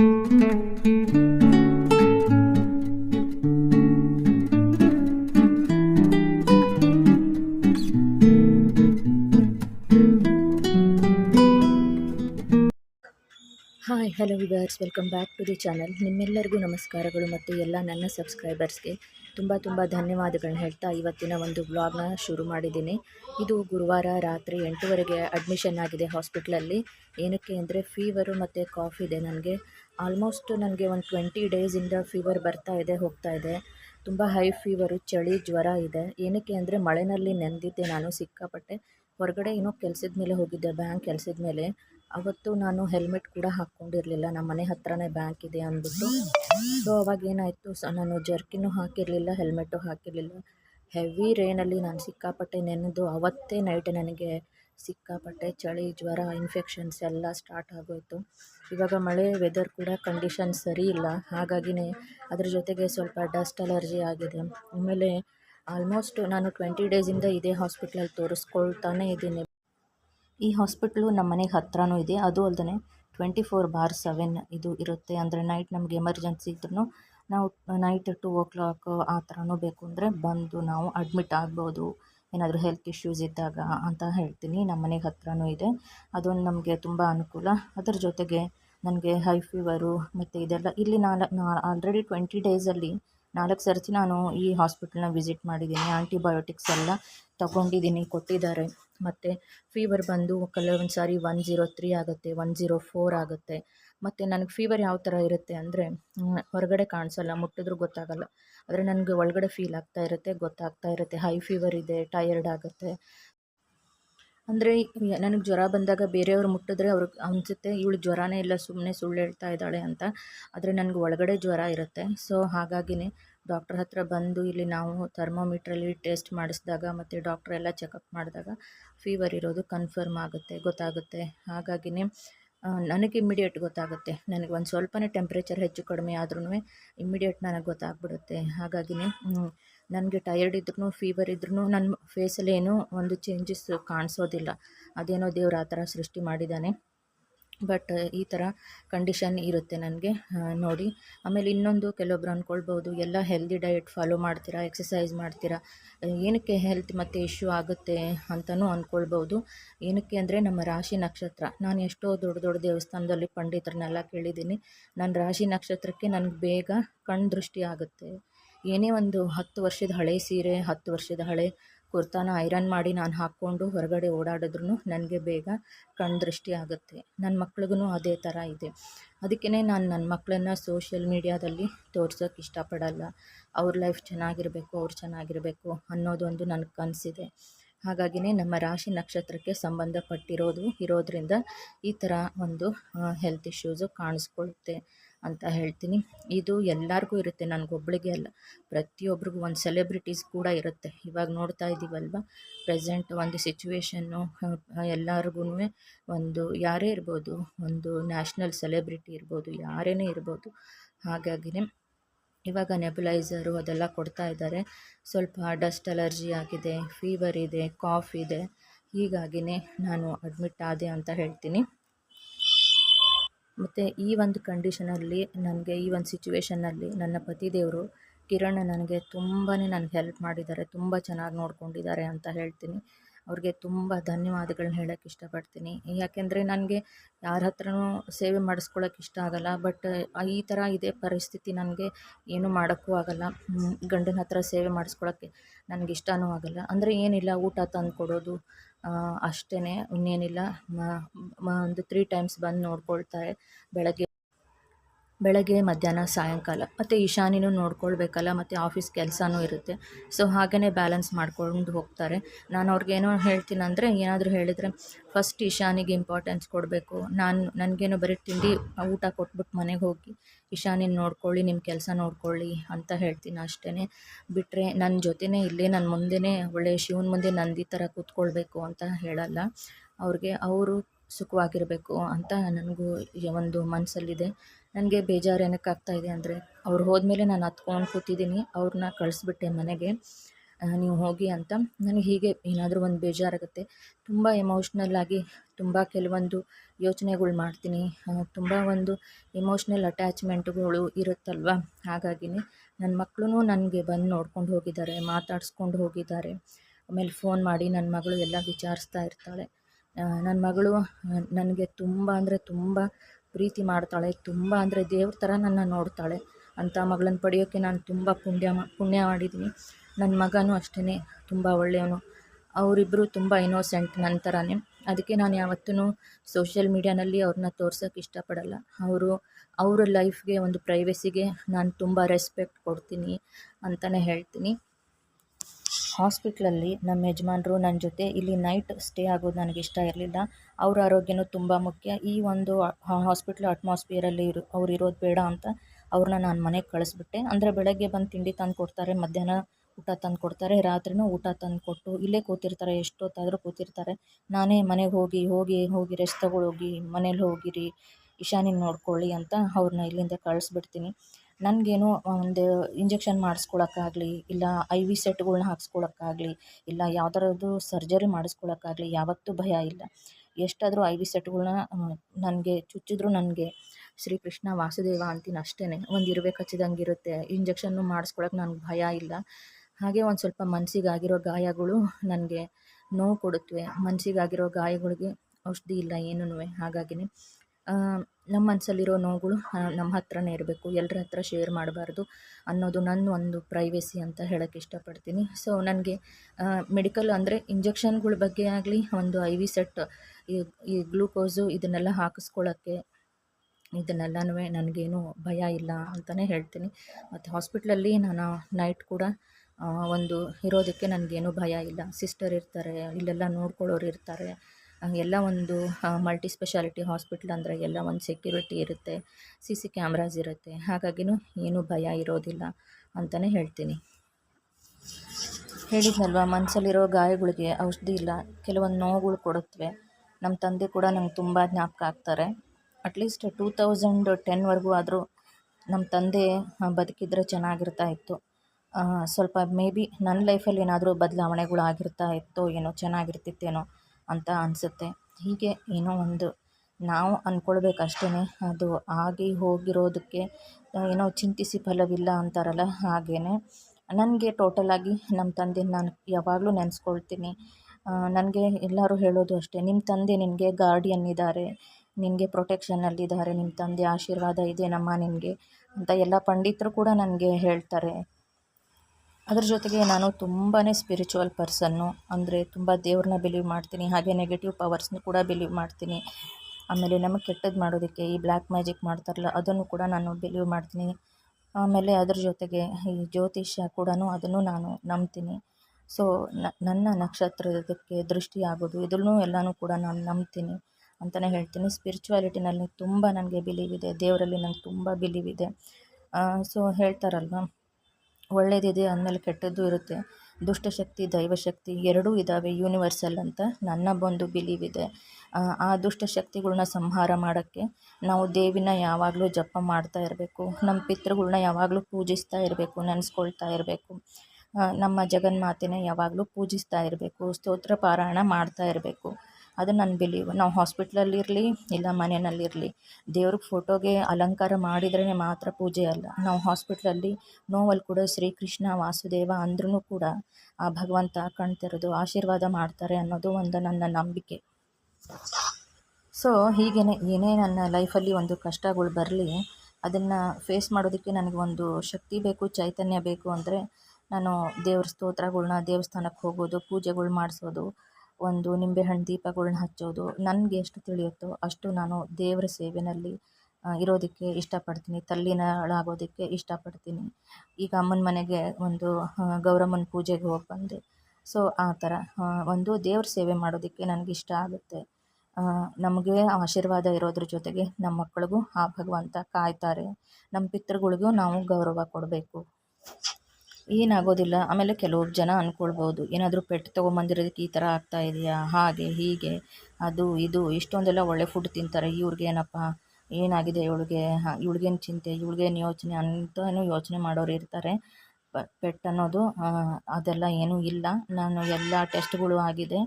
Hi hello viewers welcome back to the channel. ನಿಮ್ಮೆಲ್ಲರಿಗೂ ನಮಸ್ಕಾರಗಳು ಮತ್ತು ಎಲ್ಲ ನನ್ನ ಸಬ್ಸ್ಕ್ರೈಬರ್ಸ್ಗೆ. ತುಂಬ ತುಂಬ ಧನ್ಯವಾದಗಳನ್ನ ಹೇಳ್ತಾ ಇವತ್ತಿನ ಒಂದು ವ್ಲಾಗ್ನ ಶುರು ಮಾಡಿದ್ದೀನಿ. ಇದು ಗುರುವಾರ ರಾತ್ರಿ ಎಂಟೂವರೆಗೆ ಅಡ್ಮಿಷನ್ ಆಗಿದೆ ಹಾಸ್ಪಿಟ್ಲಲ್ಲಿ ಏನಕ್ಕೆ ಅಂದರೆ ಫೀವರು ಮತ್ತು ಕಾಫ್ ಇದೆ ನನಗೆ. ಆಲ್ಮೋಸ್ಟ್ ನನಗೆ ಒಂದು ಟ್ವೆಂಟಿ ಡೇಸಿಂದ ಫೀವರ್ ಬರ್ತಾ ಇದೆ, ಹೋಗ್ತಾ ಇದೆ. ತುಂಬ ಹೈ ಫೀವರು ಚಳಿ, ಜ್ವರ ಇದೆ. ಏನಕ್ಕೆ ಅಂದರೆ ಮಳೆನಲ್ಲಿ ನೆಂದಿದ್ದೆ ನಾನು, ಸಿಕ್ಕಾಪಟ್ಟೆ. ಹೊರಗಡೆ ಏನೋ ಕೆಲಸದ ಮೇಲೆ ಹೋಗಿದ್ದೆ ಬ್ಯಾಂಕ್ ಕೆಲಸದ ಮೇಲೆ. ಅವತ್ತು ನಾನು ಹೆಲ್ಮೆಟ್ ಕೂಡ ಹಾಕ್ಕೊಂಡಿರಲಿಲ್ಲ ನಮ್ಮ ಮನೆ ಹತ್ರನೇ ಬ್ಯಾಂಕ್ ಇದೆ ಅಂದ್ಬಿಟ್ಟು. ಸೊ ಅವಾಗ ಏನಾಯಿತು ಸ, ನಾನು ಜರ್ಕಿನೂ ಹಾಕಿರಲಿಲ್ಲ ಹೆಲ್ಮೆಟ್ಟು ಹಾಕಿರಲಿಲ್ಲ. ಹೆವಿ ರೇನಲ್ಲಿ ನಾನು ಸಿಕ್ಕಾಪಟ್ಟೆ ನೆನೆದು ಅವತ್ತೇ ನೈಟ್ ನನಗೆ ಸಿಕ್ಕಾಪಟ್ಟೆ ಚಳಿ, ಜ್ವರ ಇನ್ಫೆಕ್ಷನ್ಸ್ ಎಲ್ಲ ಸ್ಟಾರ್ಟ್ ಆಗೋಯಿತು. ಇವಾಗ ಮಳೆ ವೆದರ್ ಕೂಡ ಕಂಡೀಷನ್ ಸರಿ ಇಲ್ಲ. ಹಾಗಾಗಿನೇ ಅದ್ರ ಜೊತೆಗೆ ಸ್ವಲ್ಪ ಡಸ್ಟ್ ಅಲರ್ಜಿ ಆಗಿದೆ. ಆಮೇಲೆ ಆಲ್ಮೋಸ್ಟ್ ನಾನು ಟ್ವೆಂಟಿ ಡೇಸಿಂದ ಇದೇ ಹಾಸ್ಪಿಟ್ಲಲ್ಲಿ ತೋರಿಸ್ಕೊಳ್ತಾನೇ ಇದ್ದೀನಿ. ಈ ಹಾಸ್ಪಿಟ್ಲು ನಮ್ಮ ಮನೆಗೆ ಹತ್ತಿರನೂ ಇದೆ. ಅದು ಅಲ್ಲದೆ ಟ್ವೆಂಟಿ ಫೋರ್ ಬಾರ್ ಸೆವೆನ್ ಇದು ಇರುತ್ತೆ. ಅಂದರೆ ನೈಟ್ ನಮಗೆ ಎಮರ್ಜೆನ್ಸಿ ಇದ್ರೂ ನಾವು ನೈಟ್ ಟು ಓ ಕ್ಲಾಕ್ ಆ ಥರನೂ ಬೇಕು ಅಂದರೆ ಬಂದು ನಾವು ಅಡ್ಮಿಟ್ ಆಗ್ಬೋದು. ಏನಾದರೂ ಹೆಲ್ತ್ ಇಶ್ಯೂಸ್ ಇದ್ದಾಗ ಅಂತ ಹೇಳ್ತೀನಿ. ನಮ್ಮ ಮನೆಗೆ ಹತ್ತಿರನೂ ಇದೆ. ಅದೊಂದು ನಮಗೆ ತುಂಬ ಅನುಕೂಲ. ಅದರ ಜೊತೆಗೆ ನನಗೆ ಹೈ ಫೀವರು ಮತ್ತು ಇದೆಲ್ಲ ಇಲ್ಲಿ ನಾಲ್ಕು ನಾ ಆಲ್ರೆಡಿ ಟ್ವೆಂಟಿ ಡೇಸಲ್ಲಿ ನಾಲ್ಕು ಸರ್ತಿ ನಾನು ಈ ಹಾಸ್ಪಿಟಲ್ನ ವಿಸಿಟ್ ಮಾಡಿದ್ದೀನಿ. ಆಂಟಿಬಯೋಟಿಕ್ಸ್ ಎಲ್ಲ ತಗೊಂಡಿದ್ದೀನಿ, ಕೊಟ್ಟಿದ್ದಾರೆ. ಮತ್ತು ಫೀವರ್ ಬಂದು ಕೆಲವೊಂದು ಸಾರಿ ಒನ್ ಜೀರೋ ತ್ರೀ ಆಗುತ್ತೆ ಒನ್ ಜೀರೋ ಫೋರ್ ಆಗುತ್ತೆ. ಮತ್ತು ನನಗೆ ಫೀವರ್ ಯಾವ ಥರ ಇರುತ್ತೆ ಅಂದರೆ ಹೊರಗಡೆ ಕಾಣಿಸಲ್ಲ, ಮುಟ್ಟಿದ್ರೂ ಗೊತ್ತಾಗಲ್ಲ. ಆದರೆ ನನಗೆ ಒಳಗಡೆ ಫೀಲ್ ಆಗ್ತಾ ಇರುತ್ತೆ, ಗೊತ್ತಾಗ್ತಾ ಇರುತ್ತೆ. ಹೈ ಫೀವರ್ ಇದೆ ಟೈರ್ಡ್ ಆಗುತ್ತೆ. ಅಂದರೆ ನನಗೆ ಜ್ವರ ಬಂದಾಗ ಬೇರೆಯವ್ರು ಮುಟ್ಟಿದ್ರೆ ಅವ್ರಿಗೆ ಅನಿಸುತ್ತೆ, ಇವಳು ಜ್ವರನೇ ಇಲ್ಲ ಸುಮ್ಮನೆ ಸುಳ್ಳು ಹೇಳ್ತಾ ಇದ್ದಾಳೆ ಅಂತ. ಆದರೆ ನನಗೆ ಒಳಗಡೆ ಜ್ವರ ಇರುತ್ತೆ. ಸೊ, ಹಾಗಾಗಿನೇ ಡಾಕ್ಟ್ರ್ ಹತ್ರ ಬಂದು ಇಲ್ಲಿ ನಾವು ಥರ್ಮೋಮೀಟ್ರಲ್ಲಿ ಟೆಸ್ಟ್ ಮಾಡಿಸಿದಾಗ ಮತ್ತು ಡಾಕ್ಟ್ರ್ ಎಲ್ಲ ಚೆಕಪ್ ಮಾಡಿದಾಗ ಫೀವರ್ ಇರೋದು ಕನ್ಫರ್ಮ್ ಆಗುತ್ತೆ, ಗೊತ್ತಾಗುತ್ತೆ. ಹಾಗಾಗಿನೇ ನನಗೆ ಇಮ್ಮಿಡಿಯೇಟ್ ಗೊತ್ತಾಗುತ್ತೆ. ನನಗೆ ಒಂದು ಸ್ವಲ್ಪನೇ ಟೆಂಪ್ರೇಚರ್ ಹೆಚ್ಚು ಕಡಿಮೆ ಆದ್ರೂ ಇಮ್ಮಿಡಿಯೇಟ್ ನನಗೆ ಗೊತ್ತಾಗ್ಬಿಡುತ್ತೆ. ಹಾಗಾಗಿನೇ ನನಗೆ ಟಯರ್ಡ್ ಇದ್ರೂ ಫೀವರ್ ಇದ್ರೂ ನನ್ನ ಫೇಸಲ್ಲಿ ಏನೂ ಒಂದು ಚೇಂಜಸ್ ಕಾಣಿಸೋದಿಲ್ಲ. ಅದೇನೋ ದೇವ್ರು ಆ ಥರ ಸೃಷ್ಟಿ ಮಾಡಿದ್ದಾನೆ ಬಟ್ ಈ ಥರ ಕಂಡೀಷನ್ ಇರುತ್ತೆ ನನಗೆ ನೋಡಿ. ಆಮೇಲೆ ಇನ್ನೊಂದು ಕೆಲವೊಬ್ರು ಅಂದ್ಕೊಳ್ಬೋದು ಎಲ್ಲ ಹೆಲ್ದಿ ಡಯಟ್ ಫಾಲೋ ಮಾಡ್ತೀರಾ ಎಕ್ಸಸೈಸ್ ಮಾಡ್ತೀರಾ, ಏನಕ್ಕೆ ಹೆಲ್ತ್ ಮತ್ತು ಇಶ್ಯೂ ಆಗುತ್ತೆ ಅಂತಲೂ ಅಂದ್ಕೊಳ್ಬೋದು ಏನಕ್ಕೆ ಅಂದರೆ ನಮ್ಮ ರಾಶಿ ನಕ್ಷತ್ರ. ನಾನು ಎಷ್ಟೋ ದೊಡ್ಡ ದೊಡ್ಡ ದೇವಸ್ಥಾನದಲ್ಲಿ ಪಂಡಿತರನ್ನೆಲ್ಲ ಕೇಳಿದ್ದೀನಿ. ನನ್ನ ರಾಶಿ ನಕ್ಷತ್ರಕ್ಕೆ ನನಗೆ ಬೇಗ ಕಣ್ಣು ದೃಷ್ಟಿ ಆಗುತ್ತೆ. ಏನೇ ಒಂದು ಹತ್ತು ವರ್ಷದ ಹಳೆ ಸೀರೆ, ಹತ್ತು ವರ್ಷದ ಹಳೆ ಕುರ್ತಾನ ಐರನ್ ಮಾಡಿ ನಾನು ಹಾಕ್ಕೊಂಡು ಹೊರಗಡೆ ಓಡಾಡಿದ್ರೂ ನನಗೆ ಬೇಗ ಕಣ್ದೃಷ್ಟಿ ಆಗುತ್ತೆ. ನನ್ನ ಮಕ್ಳಿಗೂ ಅದೇ ಥರ ಇದೆ. ಅದಕ್ಕೇ ನಾನು ನನ್ನ ಮಕ್ಕಳನ್ನ ಸೋಷಿಯಲ್ ಮೀಡಿಯಾದಲ್ಲಿ ತೋರ್ಸೋಕ್ಕೆ ಇಷ್ಟಪಡಲ್ಲ. ಅವ್ರ ಲೈಫ್ ಚೆನ್ನಾಗಿರಬೇಕು, ಅವ್ರು ಚೆನ್ನಾಗಿರಬೇಕು ಅನ್ನೋದೊಂದು ನನಗೆ ಕನಸಿದೆ. ಹಾಗಾಗಿನೇ ನಮ್ಮ ರಾಶಿ ನಕ್ಷತ್ರಕ್ಕೆ ಸಂಬಂಧಪಟ್ಟಿರೋದು ಇರೋದರಿಂದ ಈ ಥರ ಒಂದು ಹೆಲ್ತ್ ಇಶ್ಯೂಸು ಕಾಣಿಸ್ಕೊಳ್ಳುತ್ತೆ ಅಂತ ಹೇಳ್ತೀನಿ. ಇದು ಎಲ್ಲರಿಗೂ ಇರುತ್ತೆ, ನನಗೊಬ್ಳಿಗೆ ಅಲ್ಲ. ಪ್ರತಿಯೊಬ್ರಿಗೂ ಒಂದು ಸೆಲೆಬ್ರಿಟೀಸ್ ಕೂಡ ಇರುತ್ತೆ. ಇವಾಗ ನೋಡ್ತಾ ಇದ್ದೀವಲ್ವ ಪ್ರೆಸೆಂಟ್ ಒಂದು ಸಿಚುವೇಶನ್ನು ಎಲ್ಲರಿಗೂ ಒಂದು, ಯಾರೇ ಇರ್ಬೋದು, ಒಂದು ನ್ಯಾಷನಲ್ ಸೆಲೆಬ್ರಿಟಿ ಇರ್ಬೋದು ಯಾರೇ ಇರ್ಬೋದು. ಹಾಗಾಗಿನೇ ಇವಾಗ ನೆಬುಲೈಸರು ಅದೆಲ್ಲ ಕೊಡ್ತಾ ಇದ್ದಾರೆ. ಸ್ವಲ್ಪ ಡಸ್ಟ್ ಅಲರ್ಜಿ ಆಗಿದೆ ಫೀವರ್ ಇದೆ ಕಾಫ್ ಇದೆ. ಹೀಗಾಗಿನೇ ನಾನು ಅಡ್ಮಿಟ್ ಆದೆ ಅಂತ ಹೇಳ್ತೀನಿ. ಮತ್ತು ಈ ಒಂದು ಕಂಡೀಷನಲ್ಲಿ ನನಗೆ, ಈ ಒಂದು ಸಿಚುವೇಷನ್ನಲ್ಲಿ ನನ್ನ ಪತಿದೇವರು ಕಿರಣ್ ನನಗೆ ತುಂಬಾ ನನಗೆ ಹೆಲ್ಪ್ ಮಾಡಿದ್ದಾರೆ, ತುಂಬ ಚೆನ್ನಾಗಿ ನೋಡ್ಕೊಂಡಿದ್ದಾರೆ ಅಂತ ಹೇಳ್ತೀನಿ. ಅವ್ರಿಗೆ ತುಂಬ ಧನ್ಯವಾದಗಳನ್ನ ಹೇಳೋಕ್ಕೆ ಇಷ್ಟಪಡ್ತೀನಿ. ಯಾಕೆಂದರೆ ನನಗೆ ಯಾರ ಹತ್ರನೂ ಸೇವೆ ಮಾಡಿಸ್ಕೊಳ್ಳೋಕೆ ಇಷ್ಟ ಆಗೋಲ್ಲ ಬಟ್ ಈ ಥರ ಇದೆ ಪರಿಸ್ಥಿತಿ ನನಗೆ ಏನು ಮಾಡೋಕ್ಕೂ ಆಗೋಲ್ಲ. ಗಂಡನ ಹತ್ರ ಸೇವೆ ಮಾಡಿಸ್ಕೊಳ್ಳೋಕ್ಕೆ ನನಗೆ ಇಷ್ಟವೂ ಆಗೋಲ್ಲ. ಅಂದರೆ ಏನಿಲ್ಲ, ಊಟ ತಂದು ಕೊಡೋದು ಅಷ್ಟೇ ಇನ್ನೇನಿಲ್ಲ. ಒಂದು ತ್ರೀ ಟೈಮ್ಸ್ ಬಂದು ನೋಡ್ಕೊಳ್ತಾರೆ. ಬೆಳಗ್ಗೆ ಬೆಳಗ್ಗೆ, ಮಧ್ಯಾಹ್ನ, ಸಾಯಂಕಾಲ. ಮತ್ತು ಈಶಾನಿನೂ ನೋಡ್ಕೊಳ್ಬೇಕಲ್ಲ, ಮತ್ತು ಆಫೀಸ್ ಕೆಲಸನೂ ಇರುತ್ತೆ. ಸೊ ಹಾಗೆಯೇ ಬ್ಯಾಲೆನ್ಸ್ ಮಾಡ್ಕೊಂಡು ಹೋಗ್ತಾರೆ. ನಾನು ಅವ್ರಿಗೇನೋ ಹೇಳ್ತೀನಿ ಅಂದರೆ, ಏನಾದರೂ ಹೇಳಿದರೆ ಫಸ್ಟ್ ಈಶಾನಿಗೆ ಇಂಪಾರ್ಟೆನ್ಸ್ ಕೊಡಬೇಕು. ನಾನು, ನನಗೇನೋ ಬರೀ ತಿಂಡಿ, ಊಟ ಕೊಟ್ಬಿಟ್ಟು ಮನೆಗೆ ಹೋಗಿ ಇಶಾನಿನ ನೋಡ್ಕೊಳ್ಳಿ ನಿಮ್ಮ ಕೆಲಸ ನೋಡ್ಕೊಳ್ಳಿ ಅಂತ ಹೇಳ್ತೀನಿ ಅಷ್ಟೇ ಬಿಟ್ಟರೆ ನನ್ನ ಜೊತೆನೇ ಇಲ್ಲೇ ನನ್ನ ಮುಂದೆನೇ ಒಳ್ಳೆಯ ಶಿವನ ಮುಂದೆ ನಂದಿ ಥರ ಕೂತ್ಕೊಳ್ಬೇಕು ಅಂತ ಹೇಳಲ್ಲ. ಅವ್ರಿಗೆ ಅವರು ಸುಖವಾಗಿರಬೇಕು ಅಂತ ನನಗೂ ಒಂದು ಮನಸ್ಸಲ್ಲಿದೆ ನನಗೆ ಬೇಜಾರು ಏನಕ್ಕೆ ಆಗ್ತಾಯಿದೆ ಅಂದರೆ ಅವ್ರು ಹೋದ್ಮೇಲೆ ನಾನು ಹತ್ಕೊಂಡು ಕೂತಿದ್ದೀನಿ, ಅವ್ರನ್ನ ಕಳಿಸ್ಬಿಟ್ಟೆ ಮನೆಗೆ. ನೀವು ಹೋಗಿ ಅಂತ. ನನಗೆ ಹೀಗೆ ಏನಾದರೂ ಒಂದು ಬೇಜಾರಾಗುತ್ತೆ. ತುಂಬ ಎಮೋಷ್ನಲ್ ಆಗಿ ತುಂಬ ಕೆಲವೊಂದು ಯೋಚನೆಗಳು ಮಾಡ್ತೀನಿ. ತುಂಬ ಒಂದು ಎಮೋಷ್ನಲ್ ಅಟ್ಯಾಚ್ಮೆಂಟ್ಗಳು ಇರುತ್ತಲ್ವ? ಹಾಗಾಗಿನೇ ನನ್ನ ಮಕ್ಕಳು ನನಗೆ ಬಂದು ನೋಡ್ಕೊಂಡು ಹೋಗಿದ್ದಾರೆ, ಮಾತಾಡಿಸ್ಕೊಂಡು ಹೋಗಿದ್ದಾರೆ. ಆಮೇಲೆ ಫೋನ್ ಮಾಡಿ ನನ್ನ ಮಗಳು ಎಲ್ಲ ವಿಚಾರಿಸ್ತಾ ಇರ್ತಾಳೆ. ನನ್ನ ಮಗಳು ನನಗೆ ತುಂಬ ಅಂದರೆ ತುಂಬ ಪ್ರೀತಿ ಮಾಡ್ತಾಳೆ. ತುಂಬ ಅಂದರೆ ದೇವ್ರ ಥರ ನನ್ನ ನೋಡ್ತಾಳೆ. ಅಂಥ ಮಗಳನ್ನ ಪಡೆಯೋಕ್ಕೆ ನಾನು ತುಂಬ ಪುಣ್ಯ ಪುಣ್ಯ ಮಾಡಿದ್ದೀನಿ. ನನ್ನ ಮಗನೂ ಅಷ್ಟೇ ತುಂಬ ಒಳ್ಳೆಯವನು. ಅವರಿಬ್ಬರು ತುಂಬ ಇನೋಸೆಂಟ್ ನನ್ನ ಥರನೇ ಅದಕ್ಕೆ ನಾನು ಯಾವತ್ತೂ ಸೋಷಿಯಲ್ ಮೀಡ್ಯಾನಲ್ಲಿ ಅವ್ರನ್ನ ತೋರ್ಸೋಕ್ಕೆ ಇಷ್ಟಪಡಲ್ಲ. ಅವರು, ಅವರ ಲೈಫ್ಗೆ ಒಂದು ಪ್ರೈವೆಸಿಗೆ ನಾನು ತುಂಬ ರೆಸ್ಪೆಕ್ಟ್ ಕೊಡ್ತೀನಿ ಅಂತಲೇ ಹೇಳ್ತೀನಿ. ಹಾಸ್ಪಿಟ್ಲಲ್ಲಿ ನಮ್ಮ ಯಜಮಾನ್ರು ನನ್ನ ಜೊತೆ ಇಲ್ಲಿ ನೈಟ್ ಸ್ಟೇ ಆಗೋದು ನನಗೆ ಇಷ್ಟ ಇರಲಿಲ್ಲ. ಅವ್ರ ಆರೋಗ್ಯನೂ ತುಂಬ ಮುಖ್ಯ. ಈ ಒಂದು ಹಾಸ್ಪಿಟ್ಲ್ ಅಟ್ಮಾಸ್ಫಿಯರಲ್ಲಿ ಇರು, ಅವ್ರು ಇರೋದು ಬೇಡ ಅಂತ ಅವ್ರನ್ನ ನಾನು ಮನೆಗೆ ಕಳಿಸ್ಬಿಟ್ಟೆ. ಅಂದರೆ ಬೆಳಗ್ಗೆ ಬಂದು ತಿಂಡಿ ತಂದು ಕೊಡ್ತಾರೆ, ಮಧ್ಯಾಹ್ನ ಊಟ ತಂದು ಕೊಡ್ತಾರೆ, ರಾತ್ರಿನೂ ಊಟ ತಂದು ಕೊಟ್ಟು ಇಲ್ಲೇ ಕೂತಿರ್ತಾರೆ, ಎಷ್ಟೊತ್ತಾದರೂ ಕೂತಿರ್ತಾರೆ. ನಾನೇ ಮನೆಗೆ ಹೋಗಿ ಹೋಗಿ ಹೋಗಿ ರೆಸ್ಟ್ ತಗೊಳ್ಳೋಗಿ ಮನೇಲಿ ಹೋಗಿರಿ, ಇಶಾನಿನ ನೋಡ್ಕೊಳ್ಳಿ ಅಂತ ಅವ್ರನ್ನ ಇಲ್ಲಿಂದ ಕಳಿಸ್ಬಿಡ್ತೀನಿ. ನನಗೇನು ಒಂದು ಇಂಜೆಕ್ಷನ್ ಮಾಡಿಸ್ಕೊಳಕ್ಕಾಗಲಿ, ಇಲ್ಲ ಐ ವಿ ಸೆಟ್ಗಳ್ನ ಹಾಕ್ಸ್ಕೊಳಕ್ಕಾಗಲಿ, ಇಲ್ಲ ಯಾವ್ದಾರದು ಸರ್ಜರಿ ಮಾಡಿಸ್ಕೊಳಕ್ಕಾಗಲಿ, ಯಾವತ್ತೂ ಭಯ ಇಲ್ಲ. ಎಷ್ಟಾದರೂ ಐ ವಿ ಸೆಟ್ಗಳ್ನ ನನಗೆ ಚುಚ್ಚಿದ್ರು ನನಗೆ, ಶ್ರೀಕೃಷ್ಣ ವಾಸುದೇವ ಅಂತೀನಿ ಅಷ್ಟೇ ಒಂದು ಇರುವೆ ಕಚ್ಚಿದಂಗೆ ಇರುತ್ತೆ ಇಂಜೆಕ್ಷನ್ನು ಮಾಡಿಸ್ಕೊಳಕ್ಕೆ ನನಗೆ ಭಯ ಇಲ್ಲ. ಹಾಗೆ ಒಂದು ಸ್ವಲ್ಪ ಮನಸ್ಸಿಗಾಗಿರೋ ಗಾಯಗಳು ನನಗೆ ನೋವು ಕೊಡುತ್ತವೆ ಮನಸ್ಸಿಗಾಗಿರೋ ಗಾಯಗಳಿಗೆ ಔಷಧಿ ಇಲ್ಲ ಏನೂ ಹಾಗಾಗಿನೇ. ನಮ್ಮ ಮನಸ್ಸಲ್ಲಿರೋ ನೋವುಗಳು ನಮ್ಮ ಹತ್ರನೇ ಇರಬೇಕು ಎಲ್ಲರ ಹತ್ರ ಶೇರ್ ಮಾಡಬಾರ್ದು ಅನ್ನೋದು ನನ್ನ ಒಂದು ಪ್ರೈವೇಸಿ ಅಂತ ಹೇಳೋಕ್ಕೆ ಇಷ್ಟಪಡ್ತೀನಿ. ಸೊ ನನಗೆ ಮೆಡಿಕಲ್ ಅಂದರೆ ಇಂಜೆಕ್ಷನ್ಗಳ ಬಗ್ಗೆ ಆಗಲಿ, ಒಂದು ಐ ವಿ ಸೆಟ್ ಈ ಈ ಗ್ಲೂಕೋಸು ಇದನ್ನೆಲ್ಲ ಹಾಕಿಸ್ಕೊಳ್ಳೋಕ್ಕೆ ಇದನ್ನೆಲ್ಲನೂ ನನಗೇನು ಭಯ ಇಲ್ಲ ಅಂತಲೇ ಹೇಳ್ತೀನಿ. ಮತ್ತು ಹಾಸ್ಪಿಟ್ಲಲ್ಲಿ ನಾನು ನೈಟ್ ಕೂಡ ಒಂದು ಇರೋದಕ್ಕೆ ನನಗೇನು ಭಯ ಇಲ್ಲ. ಸಿಸ್ಟರ್ ಇರ್ತಾರೆ, ಇಲ್ಲೆಲ್ಲ ನೋಡ್ಕೊಳ್ಳೋರು ಇರ್ತಾರೆ. ಎಲ್ಲ ಒಂದು ಮಲ್ಟಿ ಸ್ಪೆಷಾಲಿಟಿ ಹಾಸ್ಪಿಟ್ಲ್ ಅಂದರೆ ಎಲ್ಲ ಒಂದು ಸೆಕ್ಯೂರಿಟಿ ಇರುತ್ತೆ ಸಿ ಸಿ ಕ್ಯಾಮ್ರಾಸ್ ಇರುತ್ತೆ. ಹಾಗಾಗಿನೂ ಏನೂ ಭಯ ಇರೋದಿಲ್ಲ ಅಂತಲೇ ಹೇಳ್ತೀನಿ. ಹೇಳಿದ್ನಲ್ವ ಮನಸ್ಸಲ್ಲಿರೋ ಗಾಯಗಳಿಗೆ ಔಷಧಿ ಇಲ್ಲ, ಕೆಲವೊಂದು ನೋವುಗಳು ಕೊಡುತ್ತವೆ ನಮ್ಮ ತಂದೆ ಕೂಡ ನಂಗೆ ತುಂಬ ಜ್ಞಾಪಕ ಆಗ್ತಾರೆ. ಅಟ್ಲೀಸ್ಟ್ ಟೂ ತೌಸಂಡ್ ಟೆನ್ವರೆಗೂ ಆದರೂ ನಮ್ಮ ತಂದೆ ಬದುಕಿದ್ರೆ ಚೆನ್ನಾಗಿರ್ತಾ ಇತ್ತು. ಸ್ವಲ್ಪ ಮೇ ಬಿ ನನ್ನ ಲೈಫಲ್ಲಿ ಏನಾದರೂ ಬದಲಾವಣೆಗಳು ಆಗಿರ್ತಾ ಇತ್ತೋ ಏನೋ, ಚೆನ್ನಾಗಿರ್ತಿತ್ತೇನೋ ಅಂತ ಅನಿಸುತ್ತೆ. ಹೀಗೆ ಏನೋ ಒಂದು ನಾವು ಅಂದ್ಕೊಳ್ಬೇಕಷ್ಟೇ ಅದು ಆಗಿ ಹೋಗಿರೋದಕ್ಕೆ ಏನೋ ಚಿಂತಿಸಿ ಫಲವಿಲ್ಲ ಅಂತಾರಲ್ಲ ಹಾಗೇ ನನಗೆ ಟೋಟಲಾಗಿ ನಮ್ಮ ತಂದೆ ನಾನು ಯಾವಾಗಲೂ ನೆನೆಸ್ಕೊಳ್ತೀನಿ. ನನಗೆ ಎಲ್ಲರೂ ಹೇಳೋದು ಅಷ್ಟೇ. ನಿಮ್ಮ ತಂದೆ ನಿನಗೆ ಗಾರ್ಡಿಯನ್ ಇದ್ದಾರೆ ನಿನಗೆ ಪ್ರೊಟೆಕ್ಷನಲ್ಲಿದ್ದಾರೆ ನಿಮ್ಮ ತಂದೆ ಆಶೀರ್ವಾದ ಇದೆ ನಮ್ಮ ನಿನಗೆ ಅಂತ ಎಲ್ಲ ಪಂಡಿತರು ಕೂಡ ನನಗೆ ಹೇಳ್ತಾರೆ. ಅದ್ರ ಜೊತೆಗೆ ನಾನು ತುಂಬಾ ಸ್ಪಿರಿಚುವಲ್ ಪರ್ಸನ್ನು ಅಂದರೆ ತುಂಬ ದೇವ್ರನ್ನ ಬಿಲೀವ್ ಮಾಡ್ತೀನಿ. ಹಾಗೆ ನೆಗೆಟಿವ್ ಪವರ್ಸ್ನ ಕೂಡ ಬಿಲೀವ್ ಮಾಡ್ತೀನಿ. ಆಮೇಲೆ ನಮಗೆ ಕೆಟ್ಟದ್ದು ಮಾಡೋದಕ್ಕೆ ಈ ಬ್ಲ್ಯಾಕ್ ಮ್ಯಾಜಿಕ್ ಮಾಡ್ತಾರಲ್ಲ, ಅದನ್ನು ಕೂಡ ನಾನು ಬಿಲೀವ್ ಮಾಡ್ತೀನಿ. ಆಮೇಲೆ ಅದ್ರ ಜೊತೆಗೆ ಈ ಜ್ಯೋತಿಷ್ಯ ಕೂಡ ಅದನ್ನು ನಾನು ನಂಬ್ತೀನಿ. ಸೊ ನನ್ನ ನಕ್ಷತ್ರದಕ್ಕೆ ದೃಷ್ಟಿ ಆಗೋದು ಇದನ್ನು ಎಲ್ಲನೂ ಕೂಡ ನಾನು ನಂಬ್ತೀನಿ ಅಂತಲೇ ಹೇಳ್ತೀನಿ. ಸ್ಪಿರಿಚುವಾಲಿಟಿನಲ್ಲಿ ತುಂಬ ನನಗೆ ಬಿಲೀವ್ ಇದೆ. ದೇವರಲ್ಲಿ ನನಗೆ ತುಂಬ ಬಿಲೀವ್ ಇದೆ. ಸೊ ಹೇಳ್ತಾರಲ್ವ? ಒಳ್ಳೆಯದಿದೆ ಅಂದಮೇಲೆ ಕೆಟ್ಟದ್ದು ಇರುತ್ತೆ. ದುಷ್ಟಶಕ್ತಿ, ದೈವಶಕ್ತಿ ಎರಡೂ ಇದ್ದಾವೆ ಯೂನಿವರ್ಸಲ್ ಅಂತ ನನ್ನ ಒಂದು ಬಿಲೀವ್ ಇದೆ. ಆ ದುಷ್ಟಶಕ್ತಿಗಳ್ನ ಸಂಹಾರ ಮಾಡೋಕ್ಕೆ ನಾವು ದೇವಿನ ಯಾವಾಗಲೂ ಜಪ ಮಾಡ್ತಾ ಇರಬೇಕು. ನಮ್ಮ ಪಿತೃಗಳ್ನ ಯಾವಾಗಲೂ ಪೂಜಿಸ್ತಾ ಇರಬೇಕು, ನೆನೆಸ್ಕೊಳ್ತಾ ಇರಬೇಕು. ನಮ್ಮ ಜಗನ್ಮಾತೆನ ಯಾವಾಗಲೂ ಪೂಜಿಸ್ತಾ ಇರಬೇಕು, ಸ್ತೋತ್ರ ಪಾರಾಯಣ ಮಾಡ್ತಾ ಇರಬೇಕು. ಅದು ನನ್ನ ಬಿಲೀವ್ ನಾವು ಹಾಸ್ಪಿಟ್ಲಲ್ಲಿರಲಿ ಇಲ್ಲ ಮನೆಯಲ್ಲಿರಲಿ, ದೇವ್ರಿಗೆ ಫೋಟೋಗೆ ಅಲಂಕಾರ ಮಾಡಿದ್ರೇ ಮಾತ್ರ ಪೂಜೆ ಅಲ್ಲ. ನಾವು ಹಾಸ್ಪಿಟ್ಲಲ್ಲಿ ನೋವಲ್ಲಿ ಕೂಡ ಶ್ರೀಕೃಷ್ಣ, ವಾಸುದೇವ ಅಂದ್ರೂ ಕೂಡ ಆ ಭಗವಂತ ಕಣ್ತೆರೆದು, ಆಶೀರ್ವಾದ ಮಾಡ್ತಾರೆ ಅನ್ನೋದು ಒಂದು ನನ್ನ ನಂಬಿಕೆ. ಸೊ ಹೀಗೇನೆ, ಏನೇ ನನ್ನ ಲೈಫಲ್ಲಿ ಒಂದು ಕಷ್ಟಗಳು ಬರಲಿ, ಅದನ್ನು ಫೇಸ್ ಮಾಡೋದಕ್ಕೆ ನನಗೆ ಒಂದು ಶಕ್ತಿ ಬೇಕು, ಚೈತನ್ಯ ಬೇಕು ಅಂದರೆ ನಾನು ದೇವ್ರ ಸ್ತೋತ್ರಗಳನ್ನ ದೇವಸ್ಥಾನಕ್ಕೆ ಹೋಗೋದು, ಪೂಜೆಗಳು ಮಾಡಿಸೋದು ಒಂದು ನಿಂಬೆಹಣ್ಣು ದೀಪಗಳ್ನ ಹಚ್ಚೋದು ನನಗೆ ಎಷ್ಟು ತಿಳಿಯುತ್ತೋ ಅಷ್ಟು ನಾನು ದೇವರ ಸೇವೆಯಲ್ಲಿ ಇರೋದಕ್ಕೆ ಇಷ್ಟಪಡ್ತೀನಿ, ತಲ್ಲೀನಳಾಗೋದಕ್ಕೆ ಇಷ್ಟಪಡ್ತೀನಿ. ಈಗ ಅಮ್ಮನ ಮನೆಗೆ ಒಂದು ಗೌರಮ್ಮನ ಪೂಜೆಗೆ ಹೋಗಿ ಬಂದೆ. ಸೊ ಆ ಥರ ಒಂದು ದೇವ್ರ ಸೇವೆ ಮಾಡೋದಕ್ಕೆ ನನಗೆ ಇಷ್ಟ ಆಗುತ್ತೆ. ನಮಗೆ ಆಶೀರ್ವಾದ ಇರೋದ್ರ ಜೊತೆಗೆ ನಮ್ಮ ಮಕ್ಕಳಿಗೂ ಆ ಭಗವಂತ ಕಾಯ್ತಾರೆ. ನಮ್ಮ ಪಿತೃಗಳಿಗೂ ನಾವು ಗೌರವ ಕೊಡಬೇಕು. ಏನಾಗೋದಿಲ್ಲ. ಆಮೇಲೆ ಕೆಲವು ಜನ ಅಂದ್ಕೊಳ್ಬೋದು ಏನಾದರೂ ಪೆಟ್ಟು ತೊಗೊಂಬಂದಿರೋದಕ್ಕೆ ಈ ಥರ ಆಗ್ತಾ ಇದೆಯಾ? ಹಾಗೆ, ಹೀಗೆ, ಅದು, ಇದು, ಇಷ್ಟೊಂದೆಲ್ಲ ಒಳ್ಳೆ ಫುಡ್ ತಿಂತಾರೆ. ಇವ್ರಿಗೇನಪ್ಪ ಏನಾಗಿದೆ ಇವಳಿಗೆ? ಹಾಂ, ಇವ್ಳಿಗೇನು ಚಿಂತೆ? ಇವಳಿಗೇನು ಯೋಚನೆ ಅಂತಲೂ ಯೋಚನೆ ಮಾಡೋರು ಇರ್ತಾರೆ. ಪೆಟ್ ಅನ್ನೋದು ಅದೆಲ್ಲ ಏನೂ ಇಲ್ಲ. ನಾನು ಎಲ್ಲ ಟೆಸ್ಟ್ಗಳು ಆಗಿದೆ.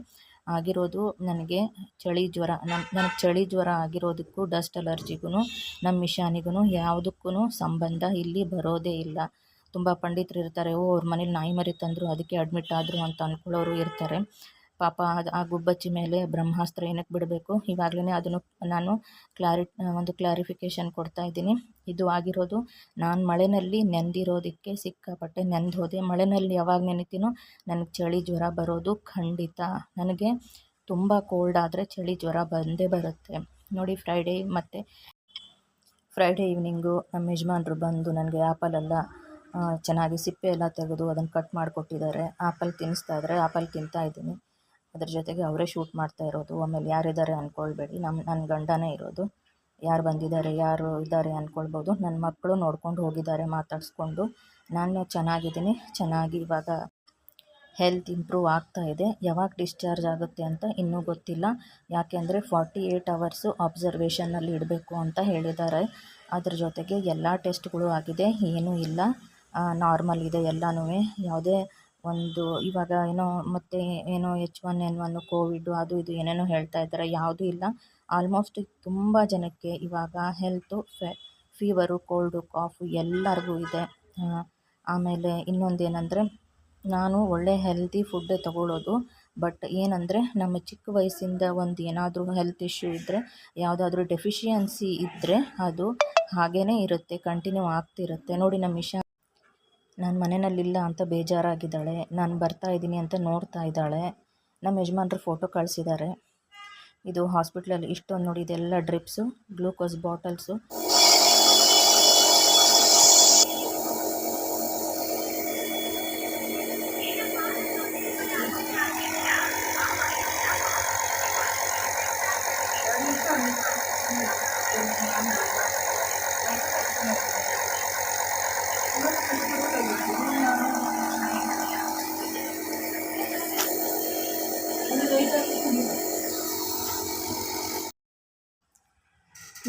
ಆಗಿರೋದು ನನಗೆ ಚಳಿ ಜ್ವರ. ನಮ್ಮ ನನಗೆ ಚಳಿ ಜ್ವರ ಆಗಿರೋದಕ್ಕೂ ಡಸ್ಟ್ ಅಲರ್ಜಿಗೂ ನಮ್ಮ ಮಿಷಾನಿಗೂ ಯಾವುದಕ್ಕೂ ಸಂಬಂಧ ಇಲ್ಲಿ ಬರೋದೇ ಇಲ್ಲ. ತುಂಬ ಪಂಡಿತರು ಇರ್ತಾರೆ. ಓ, ಅವ್ರ ಮನೇಲಿ ನಾಯಿ ಮರಿ ತಂದರು ಅದಕ್ಕೆ ಅಡ್ಮಿಟ್ ಆದರು ಅಂತ ಅಂದ್ಕೊಳ್ಳೋರು ಇರ್ತಾರೆ. ಪಾಪ ಆ ಗುಬ್ಬಚ್ಚಿ ಮೇಲೆ ಬ್ರಹ್ಮಾಸ್ತ್ರ ಏನಕ್ಕೆ ಬಿಡಬೇಕು? ಇವಾಗಲೇ ಅದನ್ನು ನಾನು ಕ್ಲಾರಿ, ಒಂದು ಕ್ಲಾರಿಫಿಕೇಷನ್ ಕೊಡ್ತಾ ಇದ್ದೀನಿ. ಇದು ಆಗಿರೋದು, ನಾನು ಮಳೆಯಲ್ಲಿ ನೆಂದಿರೋದಕ್ಕೆ ಸಿಕ್ಕಾಪಟ್ಟೆ ನೆಂದು ಹೋದೆ ಮಳೆಯಲ್ಲಿ ಯಾವಾಗ ನೆನಿತೀನೋ ನನಗೆ ಚಳಿ ಜ್ವರ ಬರೋದು ಖಂಡಿತ. ನನಗೆ ತುಂಬ ಕೋಲ್ಡ್ ಆದರೆ ಚಳಿ ಜ್ವರ ಬಂದೇ ಬರುತ್ತೆ. ನೋಡಿ ಫ್ರೈಡೇ ಮತ್ತು ಫ್ರೈಡೇ ಈವ್ನಿಂಗು ನಮ್ಮ ಯಜಮಾನ್ರು ಬಂದು ನನಗೆ ಆ್ಯಪಲೆಲ್ಲ ಚೆನ್ನಾಗಿ ಸಿಪ್ಪೆ ಎಲ್ಲ ತೆಗೆದು ಅದನ್ನು ಕಟ್ ಮಾಡಿಕೊಟ್ಟಿದ್ದಾರೆ. ಆ್ಯಪಲ್ ತಿನ್ನಿಸ್ತಾ ಇದ್ದಾರೆ. ಆ್ಯಪಲ್ ತಿಂತಾ ಇದ್ದೀನಿ. ಅದ್ರ ಜೊತೆಗೆ ಅವರೇ ಶೂಟ್ ಮಾಡ್ತಾ ಇರೋದು. ಆಮೇಲೆ ಯಾರಿದ್ದಾರೆ ಅಂದ್ಕೊಳ್ಬೇಡಿ ನಮ್ಮ ನನ್ನ ಗಂಡನೇ ಇರೋದು. ಯಾರು ಬಂದಿದ್ದಾರೆ, ಯಾರು ಇದ್ದಾರೆ ಅಂದ್ಕೊಳ್ಬೋದು ನನ್ನ ಮಕ್ಕಳು ನೋಡ್ಕೊಂಡು ಹೋಗಿದ್ದಾರೆ ಮಾತಾಡಿಸ್ಕೊಂಡು. ನಾನು ಚೆನ್ನಾಗಿದ್ದೀನಿ. ಚೆನ್ನಾಗಿ ಇವಾಗ ಹೆಲ್ತ್ ಇಂಪ್ರೂವ್ ಆಗ್ತಾ ಇದೆ. ಯಾವಾಗ ಡಿಸ್ಚಾರ್ಜ್ ಆಗುತ್ತೆ ಅಂತ ಇನ್ನೂ ಗೊತ್ತಿಲ್ಲ. ಯಾಕೆಂದರೆ ಫಾರ್ಟಿ ಏಯ್ಟ್ ಅವರ್ಸು ಅಬ್ಸರ್ವೇಷನ್ನಲ್ಲಿ ಇಡಬೇಕು ಅಂತ ಹೇಳಿದ್ದಾರೆ. ಅದ್ರ ಜೊತೆಗೆ ಎಲ್ಲ ಟೆಸ್ಟ್ಗಳು ಆಗಿದೆ. ಏನೂ ಇಲ್ಲ. ನಾರ್ಮಲ್ ಇದೆ ಎಲ್ಲನೂ ಯಾವುದೇ ಒಂದು ಇವಾಗ ಏನೋ ಮತ್ತು ಏನೋ H one N one Covid ಅದು ಇದು ಏನೇನೋ ಹೇಳ್ತಾ ಇದ್ದಾರೆ, ಯಾವುದೂ ಇಲ್ಲ. ಆಲ್ಮೋಸ್ಟ್ ತುಂಬ ಜನಕ್ಕೆ ಇವಾಗ ಹೆಲ್ತು ಫೀವರು ಕೋಲ್ಡು ಕಾಫು ಎಲ್ಲರಿಗೂ ಇದೆ. ಆಮೇಲೆ ಇನ್ನೊಂದು ಏನಂದರೆ ನಾನು ಒಳ್ಳೆ ಹೆಲ್ದಿ ಫುಡ್ ತಗೊಳ್ಳೋದು ಬಟ್ ಏನಂದರೆ ನಮ್ಮ ಚಿಕ್ಕ ವಯಸ್ಸಿಂದ ಒಂದು ಏನಾದರೂ ಹೆಲ್ತ್ ಇಶ್ಯೂ ಇದ್ದರೆ ಯಾವುದಾದ್ರೂ ಡೆಫಿಷಿಯನ್ಸಿ ಇದ್ದರೆ ಅದು ಹಾಗೇ ಇರುತ್ತೆ ಕಂಟಿನ್ಯೂ ಆಗ್ತಿರುತ್ತೆ. ನೋಡಿ ನಮ್ಮ ಇಶಾ ನಾನು ಮನೆಯಲ್ಲಿಲ್ಲ ಅಂತ ಬೇಜಾರಾಗಿದ್ದಾಳೆ. ನಾನು ಬರ್ತಾ ಇದ್ದೀನಿ ಅಂತ ನೋಡ್ತಾ ಇದ್ದಾಳೆ. ನಮ್ಮ ಯಜಮಾನ್ರು ಫೋಟೋ ಕಳಿಸಿದ್ದಾರೆ ಇದು ಹಾಸ್ಪಿಟ್ಲಲ್ಲಿ ಇಷ್ಟೊಂದು ನೋಡಿ, ಇದೆಲ್ಲ ಡ್ರಿಪ್ಸು ಗ್ಲೂಕೋಸ್ ಬಾಟಲ್ಸು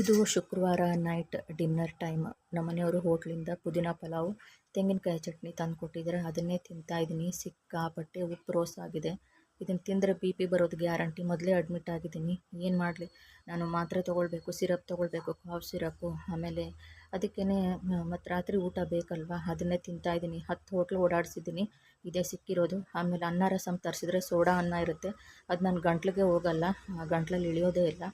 ಇದು ಶುಕ್ರವಾರ ನೈಟ್ ಡಿನ್ನರ್ ಟೈಮ್ ನಮ್ಮ ಮನೆಯವರು ಹೋಟ್ಲಿಂದ ಪುದೀನ ಪಲಾವ್, ತೆಂಗಿನಕಾಯಿ ಚಟ್ನಿ ತಂದು ಕೊಟ್ಟಿದ್ದಾರೆ. ಅದನ್ನೇ ತಿಂತಾ ಇದ್ದೀನಿ. ಸಿಕ್ಕಾಪಟ್ಟೆ ಉಪ್ಪು ರೋಸ್ ಆಗಿದೆ. ಇದನ್ನು ತಿಂದರೆ ಬಿ ಪಿ ಬರೋದು ಗ್ಯಾರಂಟಿ ಮೊದಲೇ ಅಡ್ಮಿಟ್ ಆಗಿದ್ದೀನಿ. ಏನು ಮಾಡಲಿ? ನಾನು ಮಾತ್ರೆ ತೊಗೊಳ್ಬೇಕು ಸಿರಪ್ ತೊಗೊಳ್ಬೇಕು ಕಾಫ್ ಸಿರಪ್ಪು ಆಮೇಲೆ ಅದಕ್ಕೇ ಮತ್ತು ರಾತ್ರಿ ಊಟ ಬೇಕಲ್ವಾ? ಅದನ್ನೇ ತಿಂತಾ ಇದ್ದೀನಿ. ಹತ್ತು ಹೋಟ್ಲು ಓಡಾಡಿಸಿದ್ದೀನಿ. ಇದೇ ಸಿಕ್ಕಿರೋದು. ಆಮೇಲೆ ಅನ್ನ ರಸಮ್ ತರಿಸಿದ್ರೆ ಸೋಡಾ ಅನ್ನ ಇರುತ್ತೆ. ಅದು ನಾನು ಗಂಟ್ಲಿಗೆ ಹೋಗಲ್ಲ. ಗಂಟ್ಲಲ್ಲಿ ಇಳಿಯೋದೇ ಇಲ್ಲ.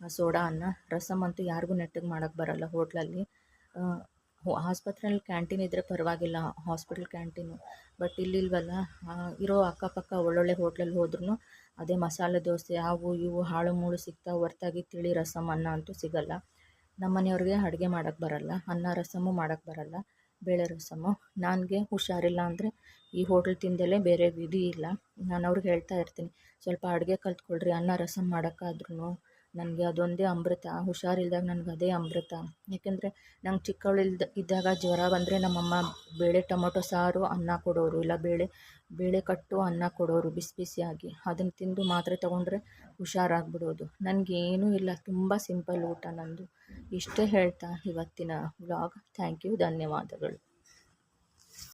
ಸೋಡಾ ಅನ್ನ, ರಸಮ್ ಅಂತೂ ಯಾರಿಗೂ ನೆಟ್ಟಗೆ ಮಾಡೋಕ್ಕೆ ಬರೋಲ್ಲ ಹೋಟ್ಲಲ್ಲಿ. ಆಸ್ಪತ್ರೆಯಲ್ಲಿ ಕ್ಯಾಂಟೀನ್ ಇದ್ದರೆ ಪರವಾಗಿಲ್ಲ, ಹಾಸ್ಪಿಟಲ್ ಕ್ಯಾಂಟೀನು. ಬಟ್ ಇಲ್ಲಿಲ್ವಲ್ಲ ಇರೋ ಅಕ್ಕಪಕ್ಕ ಒಳ್ಳೊಳ್ಳೆ ಹೋಟ್ಲಲ್ಲಿ ಹೋದ್ರೂ ಅದೇ ಮಸಾಲೆ ದೋಸೆ ಅವು ಇವು, ಹಾಳು ಮೂಳು ಸಿಗ್ತಾವೆ ಹೊರ್ತಾಗಿ ತಿಳಿ ರಸಮ್ ಅನ್ನ ಅಂತೂ ಸಿಗಲ್ಲ. ನಮ್ಮ ಮನೆಯವ್ರಿಗೆ ಅಡುಗೆ ಮಾಡೋಕ್ಕೆ ಬರಲ್ಲ, ಅನ್ನ ರಸಮು ಮಾಡೋಕ್ಕೆ ಬರಲ್ಲ, ಬೇಳೆ ರಸಮು. ನನಗೆ ಹುಷಾರಿಲ್ಲ ಅಂದರೆ ಈ ಹೋಟ್ಲ್ ತಿಂದಲೇ ಬೇರೆ ವಿಧಿ ಇಲ್ಲ. ನಾನು ಅವ್ರಿಗೆ ಹೇಳ್ತಾ ಇರ್ತೀನಿ, ಸ್ವಲ್ಪ ಅಡುಗೆ ಕಲ್ತ್ಕೊಳ್ರಿ, ಅನ್ನ ರಸಮ್ ಮಾಡೋಕ್ಕಾದ್ರೂ ನನಗೆ ಅದೊಂದೇ ಅಮೃತ. ಹುಷಾರಿಲ್ದಾಗ ನನಗೆ ಅದೇ ಅಮೃತ. ಯಾಕೆಂದರೆ ನಂಗೆ ಚಿಕ್ಕವಳಿಲ್ದ ಇದ್ದಾಗ ಜ್ವರ ಬಂದರೆ ನಮ್ಮಮ್ಮ ಬೇಳೆ ಟೊಮೊಟೊ ಸಾರು ಅನ್ನ ಕೊಡೋರು, ಇಲ್ಲ ಬೇಳೆ ಬೇಳೆ ಕಟ್ಟು ಅನ್ನ ಕೊಡೋರು ಬಿಸಿ ಬಿಸಿಯಾಗಿ. ಅದನ್ನು ತಿಂದು ಮಾತ್ರೆ ತೊಗೊಂಡ್ರೆ ಹುಷಾರಾಗ್ಬಿಡೋದು. ನನಗೇನೂ ಇಲ್ಲ. ತುಂಬ ಸಿಂಪಲ್ ಊಟ ನನ್ನದು ಇಷ್ಟೇ ಹೇಳ್ತಾ ಇವತ್ತಿನ ವ್ಲಾಗ್. Thank you. ಧನ್ಯವಾದಗಳು.